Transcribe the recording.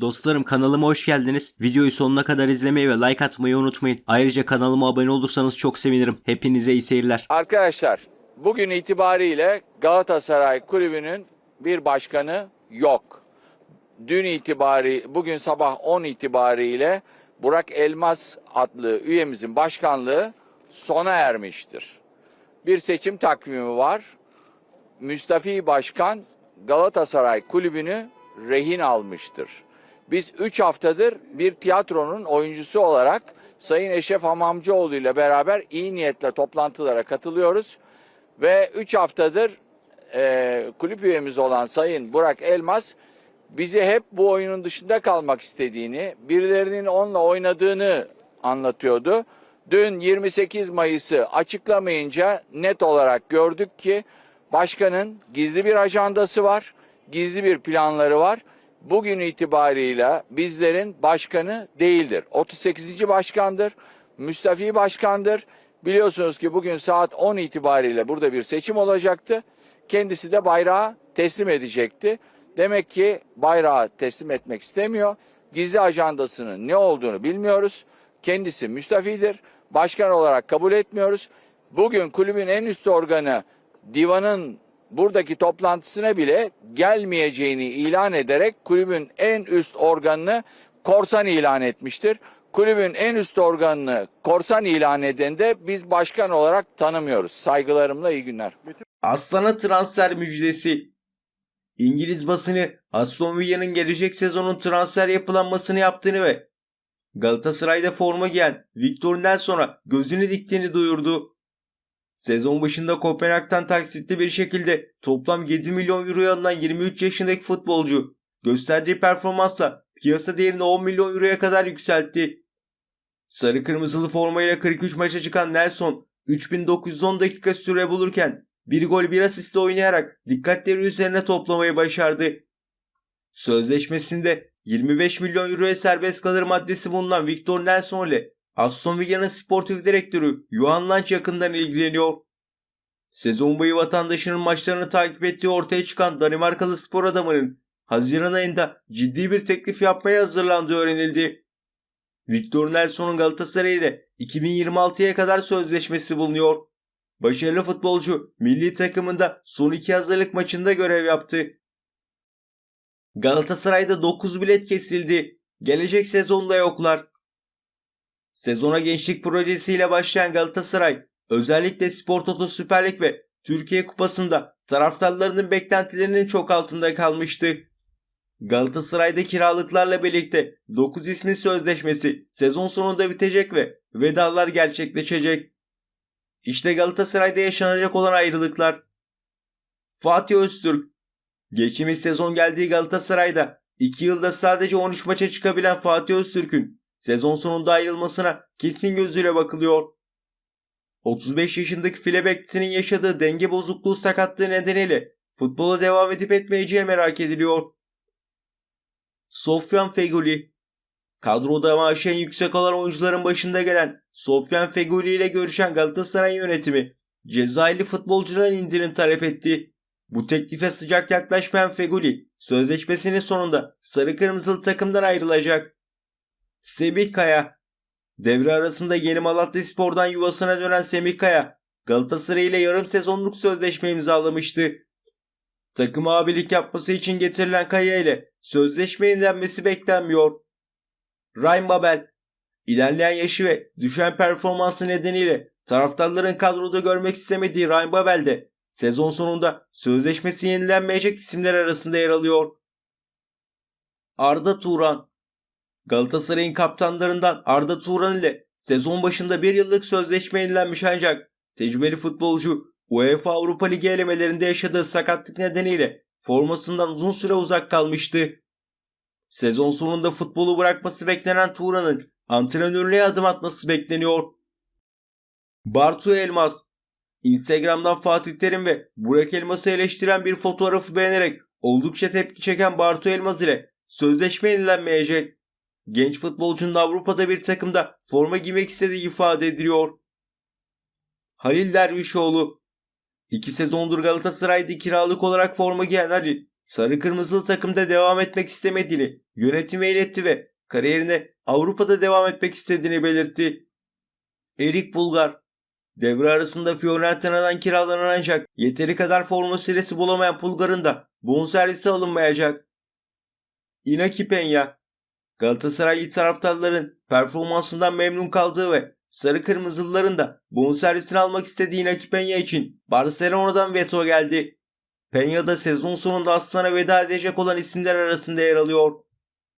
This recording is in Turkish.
Dostlarım kanalıma hoş geldiniz. Videoyu sonuna kadar izlemeyi ve like atmayı unutmayın. Ayrıca kanalıma abone olursanız çok sevinirim. Hepinize iyi seyirler. Arkadaşlar bugün itibariyle Galatasaray Kulübü'nün bir başkanı yok. Dün itibari bugün sabah 10 itibariyle Burak Elmas adlı üyemizin başkanlığı sona ermiştir. Bir seçim takvimi var. Müstafi Başkan Galatasaray Kulübü'nü rehin almıştır. Biz 3 haftadır bir tiyatronun oyuncusu olarak Sayın Eşref Hamamcıoğlu ile beraber iyi niyetle toplantılara katılıyoruz. Ve 3 haftadır e, kulüp üyemiz olan Sayın Burak Elmas bizi hep bu oyunun dışında kalmak istediğini, birilerinin onunla oynadığını anlatıyordu. Dün 28 Mayıs'ı açıklamayınca net olarak gördük ki başkanın gizli bir ajandası var, gizli bir planları var. Bugün itibarıyla bizlerin başkanı değildir. 38. başkandır, müstafi başkandır. Biliyorsunuz ki bugün saat 10 itibariyle burada bir seçim olacaktı. Kendisi de bayrağı teslim edecekti. Demek ki bayrağı teslim etmek istemiyor. Gizli ajandasının ne olduğunu bilmiyoruz. Kendisi müstafidir. Başkan olarak kabul etmiyoruz. Bugün kulübün en üst organı divanın buradaki toplantısına bile gelmeyeceğini ilan ederek kulübün en üst organını korsan ilan etmiştir. Kulübün en üst organını korsan ilan eden de biz başkan olarak tanımıyoruz. Saygılarımla iyi günler. Aslan'a transfer müjdesi. İngiliz basını Aston Villa'nın gelecek sezonun transfer yapılanmasını yaptığını ve Galatasaray'da forma giyen Victor Nelson'a gözünü diktiğini duyurdu. Sezon başında Kopenhag'dan taksitli bir şekilde toplam 7 milyon euroya alınan 23 yaşındaki futbolcu gösterdiği performansla piyasa değerini 10 milyon euroya kadar yükseltti. Sarı kırmızılı formayla 43 maça çıkan Nelson 3910 dakika süre bulurken bir gol bir asistle oynayarak dikkatleri üzerine toplamayı başardı. Sözleşmesinde 25 milyon euroya serbest kalır maddesi bulunan Victor Nelson ile Aston Villa'nın sportif direktörü Johan Lange yakından ilgileniyor. Sezon boyu vatandaşının maçlarını takip ettiği ortaya çıkan Danimarkalı spor adamının Haziran ayında ciddi bir teklif yapmaya hazırlandığı öğrenildi. Victor Nelson'un Galatasaray ile 2026'ya kadar sözleşmesi bulunuyor. Başarılı futbolcu milli takımında son iki hazırlık maçında görev yaptı. Galatasaray'da 9 bilet kesildi. Gelecek sezonda yoklar. Sezona gençlik projesiyle başlayan Galatasaray özellikle Spor Toto Süper Lig ve Türkiye Kupası'nda taraftarlarının beklentilerinin çok altında kalmıştı. Galatasaray'da kiralıklarla birlikte 9 ismin sözleşmesi sezon sonunda bitecek ve vedalar gerçekleşecek. İşte Galatasaray'da yaşanacak olan ayrılıklar. Fatih Öztürk Geçtiğimiz sezon geldiği Galatasaray'da 2 yılda sadece 13 maça çıkabilen Fatih Öztürk'ün sezon sonunda ayrılmasına kesin gözüyle bakılıyor. 35 yaşındaki file bekçisinin yaşadığı denge bozukluğu sakatlığı nedeniyle futbola devam edip etmeyeceği merak ediliyor. Sofyan Feguli Kadroda maaşı en yüksek olan oyuncuların başında gelen Sofyan Feguli ile görüşen Galatasaray yönetimi Cezayirli futbolcuların indirim talep etti. Bu teklife sıcak yaklaşmayan Feguli sözleşmesinin sonunda sarı kırmızılı takımdan ayrılacak. Semih Kaya Devre arasında Yeni Malatya Spor'dan yuvasına dönen Semih Kaya Galatasaray ile yarım sezonluk sözleşme imzalamıştı. Takım abilik yapması için getirilen Kaya ile sözleşme yenilenmesi beklenmiyor. Ryan Babel ilerleyen yaşı ve düşen performansı nedeniyle taraftarların kadroda görmek istemediği Ryan Babel de sezon sonunda sözleşmesi yenilenmeyecek isimler arasında yer alıyor. Arda Turan Galatasaray'ın kaptanlarından Arda Turan ile sezon başında bir yıllık sözleşme yenilenmiş ancak tecrübeli futbolcu UEFA Avrupa Ligi elemelerinde yaşadığı sakatlık nedeniyle formasından uzun süre uzak kalmıştı. Sezon sonunda futbolu bırakması beklenen Turan'ın antrenörlüğe adım atması bekleniyor. Bartu Elmas Instagram'dan Fatih Terim ve Burak Elmas'ı eleştiren bir fotoğrafı beğenerek oldukça tepki çeken Bartu Elmas ile sözleşme yenilenmeyecek. Genç futbolcunun Avrupa'da bir takımda forma giymek istediği ifade ediliyor. Halil Dervişoğlu İki sezondur Galatasaray'da kiralık olarak forma giyen Halil, sarı kırmızılı takımda devam etmek istemediğini yönetime iletti ve kariyerine Avrupa'da devam etmek istediğini belirtti. Erik Bulgar Devre arasında Fiorentina'dan kiralanan ancak yeteri kadar forma süresi bulamayan Bulgar'ın da bonservisi alınmayacak. Inaki Peña Galatasaraylı taraftarların performansından memnun kaldığı ve sarı kırmızılıların da bonservisini almak istediği Inaki Peña için Barcelona'dan veto geldi. Peña da sezon sonunda Aslan'a veda edecek olan isimler arasında yer alıyor.